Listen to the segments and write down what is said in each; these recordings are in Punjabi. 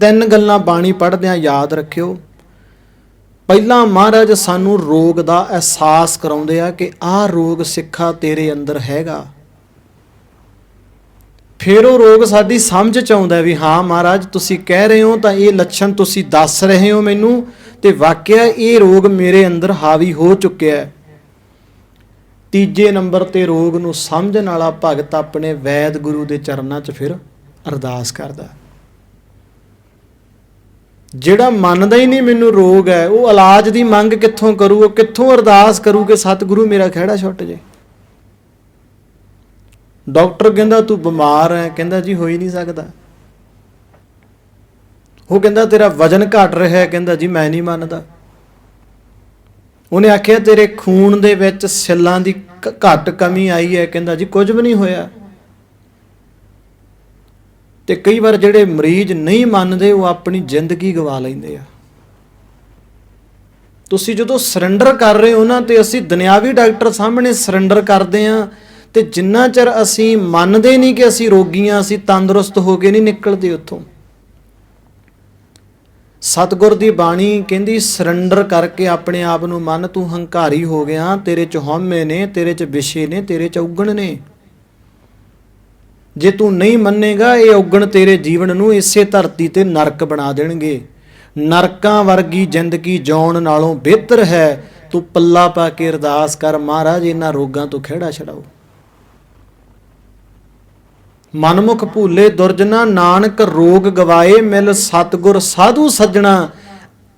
ਤਿੰਨ ਗੱਲਾਂ ਬਾਣੀ ਪੜ੍ਹਦਿਆਂ ਯਾਦ ਰੱਖਿਓ। ਪਹਿਲਾਂ ਮਹਾਰਾਜ ਸਾਨੂੰ ਰੋਗ ਦਾ ਅਹਿਸਾਸ ਕਰਾਉਂਦੇ ਆ ਕਿ ਆਹ ਰੋਗ ਸਿੱਖਾ ਤੇਰੇ ਅੰਦਰ ਹੈਗਾ। ਫਿਰ ਉਹ ਰੋਗ ਸਾਡੀ ਸਮਝ ਚ ਆਉਂਦਾ ਵੀ ਹਾਂ ਮਹਾਰਾਜ, ਤੁਸੀਂ ਕਹਿ ਰਹੇ ਹੋ ਤਾਂ ਇਹ ਲੱਛਣ ਤੁਸੀਂ ਦੱਸ ਰਹੇ ਹੋ ਮੈਨੂੰ ਤੇ ਵਾਕਿਆ ਇਹ ਰੋਗ ਮੇਰੇ ਅੰਦਰ ਹਾਵੀ ਹੋ ਚੁੱਕਿਆ ਹੈ। ਤੀਜੇ ਨੰਬਰ ਤੇ ਰੋਗ ਨੂੰ ਸਮਝਣ ਵਾਲਾ ਭਗਤ ਆਪਣੇ ਵੈਦ ਗੁਰੂ ਦੇ ਚਰਨਾਂ 'ਚ ਫਿਰ ਅਰਦਾਸ ਕਰਦਾ। ਜਿਹੜਾ ਮੰਨਦਾ ਹੀ ਨਹੀਂ ਮੈਨੂੰ ਰੋਗ ਹੈ, ਉਹ ਇਲਾਜ ਦੀ ਮੰਗ ਕਿੱਥੋਂ ਕਰੂ, ਉਹ ਕਿੱਥੋਂ ਅਰਦਾਸ ਕਰੂ ਕਿ ਸਤਿਗੁਰੂ ਮੇਰਾ ਖਿਹੜਾ ਛੁੱਟ ਜੇ ਡਾਕਟਰ ਕਹਿੰਦਾ, ਤੂੰ ਬਿਮਾਰ ਹੈ। ਕਹਿੰਦਾ, ਜੀ ਹੋ ਹੀ ਨਹੀਂ ਸਕਦਾ। ਉਹ ਕਹਿੰਦਾ, ਤੇਰਾ ਵਜਨ ਘਟ ਰਿਹਾ ਹੈ। ਕਹਿੰਦਾ, ਜੀ, ਮੈਂ ਨਹੀਂ ਮੰਨਦਾ। ਉਹਨੇ ਆਖਿਆ, ਤੇਰੇ ਖੂਨ ਦੇ ਵਿੱਚ ਸੈੱਲਾਂ ਦੀ ਘ- ਘੱਟ ਕਮੀ ਆਈ ਹੈ। ਕਹਿੰਦਾ, ਜੀ, ਕੁਝ ਵੀ ਨਹੀਂ ਹੋਇਆ। ਤੇ ਕਈ ਵਾਰ ਜਿਹੜੇ ਮਰੀਜ਼ ਨਹੀਂ ਮੰਨਦੇ, ਉਹ ਆਪਣੀ ਜ਼ਿੰਦਗੀ ਗਵਾ ਲੈਂਦੇ ਆ। ਤੁਸੀਂ ਜਦੋਂ ਸਰੈਂਡਰ ਕਰ ਰਹੇ ਹੋ ਨਾ, ਤੇ ਅਸੀਂ ਦੁਨਿਆਵੀ ਡਾਕਟਰ ਸਾਹਮਣੇ ਸਰੈਂਡਰ ਕਰਦੇ ਆ ਤੇ ਜਿੰਨਾ ਚਿਰ ਅਸੀਂ ਮੰਨਦੇ ਨਹੀਂ ਕਿ ਅਸੀਂ ਰੋਗੀ ਆ ਅਸੀਂ ਤੰਦਰੁਸਤ ਹੋ ਕੇ ਨਹੀਂ ਨਿਕਲਦੇ ਉੱਥੋਂ। ਸਤਿਗੁਰ ਦੀ ਬਾਣੀ ਕਹਿੰਦੀ ਸਰੈਂਡਰ ਕਰਕੇ ਆਪਣੇ ਆਪ ਨੂੰ ਮੰਨ, ਤੂੰ ਹੰਕਾਰੀ ਹੋ ਗਿਆ, ਤੇਰੇ ਚ ਹਉਮੈ ਨੇ, ਤੇਰੇ ਚ ਵਿਸ਼ੇ ਨੇ, ਤੇਰੇ ਚ ਉਗਣ ਨੇ। ਜੇ ਤੂੰ ਨਹੀਂ ਮੰਨੇਗਾ, ਇਹ ਉਗਣ ਤੇਰੇ ਜੀਵਨ ਨੂੰ ਇਸੇ ਧਰਤੀ ਤੇ ਨਰਕ ਬਣਾ ਦੇਣਗੇ। ਨਰਕਾਂ ਵਰਗੀ ਜ਼ਿੰਦਗੀ ਜਿਉਣ ਨਾਲੋਂ ਬਿਹਤਰ ਹੈ। ਤੂੰ ਪੱਲਾ ਪਾ ਕੇ ਅਰਦਾਸ ਕਰ, ਮਹਾਰਾਜ, ਇਹਨਾਂ ਰੋਗਾਂ ਤੋਂ ਖਿਹੜਾ ਛਡਾਓ। ਮਨਮੁਖ ਭੂਲੇ ਦੁਰਜਨਾ, ਨਾਨਕ ਰੋਗ ਗਵਾਏ ਮਿਲ ਸਤਗੁਰ ਸਾਧੂ ਸੱਜਣਾ।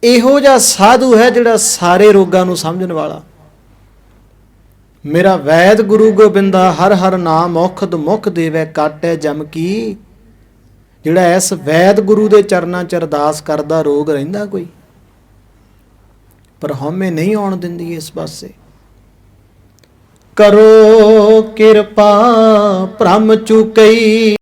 ਇਹੋ ਜਿਹਾ ਸਾਧੂ ਹੈ ਜਿਹੜਾ ਸਾਰੇ ਰੋਗਾਂ ਨੂੰ ਸਮਝਣ ਵਾਲਾ। ਮੇਰਾ ਵੈਦ ਗੁਰੂ ਗੋਬਿੰਦਾ ਹਰ ਹਰ ਨਾਮ ਔਖਦ ਮੁਖ ਦੇਵੇ ਕਾਟੈ ਜਮ ਕੀ। ਜਿਹੜਾ ਇਸ ਵੈਦ ਗੁਰੂ ਦੇ ਚਰਨਾਂ ਚ ਅਰਦਾਸ ਕਰਦਾ, ਰੋਗ ਰਹਿੰਦਾ ਕੋਈ? ਪਰ ਹਉਮੈ ਨਹੀਂ ਆਉਣ ਦਿੰਦੀ ਇਸ ਪਾਸੇ। ਕਰੋ ਕਿਰਪਾ, ਭ੍ਰਮ ਚੁਕਈ।